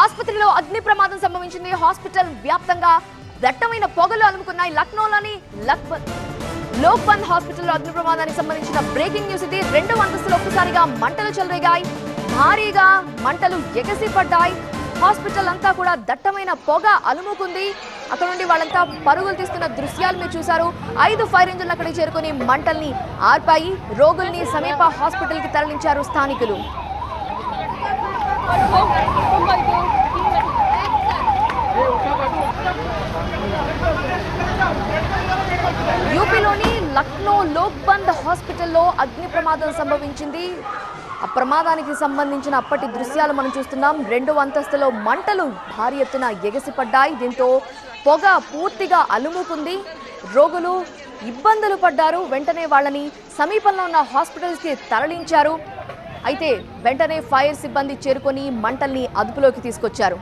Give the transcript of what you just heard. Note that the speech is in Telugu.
ఆసుపత్రిలో అగ్ని ప్రమాదం సంభవించింది. హాస్పిటల్ వ్యాప్తంగా దట్టమైన పొగలు అలుముకున్నాయి. లక్నోలోని లక్బన్ లోక్బంద్ హాస్పిటల్లో అగ్ని ప్రమాదానికి సంబంధించిన బ్రేకింగ్ న్యూస్ ఇది. రెండవ అంతస్తులో ఒక్కసారిగా మంటలు చెలరేగాయి. భారీగా మంటలు ఎగసిపడ్డాయి. హాస్పిటల్ అంతా కూడా దట్టమైన పొగ అలుముకుంది. అక్కడ నుండి వాళ్ళంతా పరుగులు తీస్తున్న దృశ్యాలు మీరు చూశారు. ఐదు ఫైర్ ఇంజన్లు అక్కడికి చేరుకుని మంటల్ని ఆర్పాయి రోగుల్ని సమీప హాస్పిటల్కి తరలించారు స్థానికులు. యూపీలోని లక్నో లోక్బంద్ హాస్పిటల్లో అగ్ని ప్రమాదం సంభవించింది. ఆ ప్రమాదానికి సంబంధించిన అప్పటి దృశ్యాలు మనం చూస్తున్నాం. రెండో అంతస్తులో మంటలు భారీ ఎత్తున ఎగసిపడ్డాయి. దీంతో పొగ పూర్తిగా అలుముకుంది. రోగులు ఇబ్బందులు పడ్డారు. వెంటనే వాళ్ళని సమీపంలో ఉన్న హాస్పిటల్స్కి తరలించారు. అయితే వెంటనే ఫైర్ సిబ్బంది చేరుకొని మంటల్ని అదుపులోకి తీసుకొచ్చారు.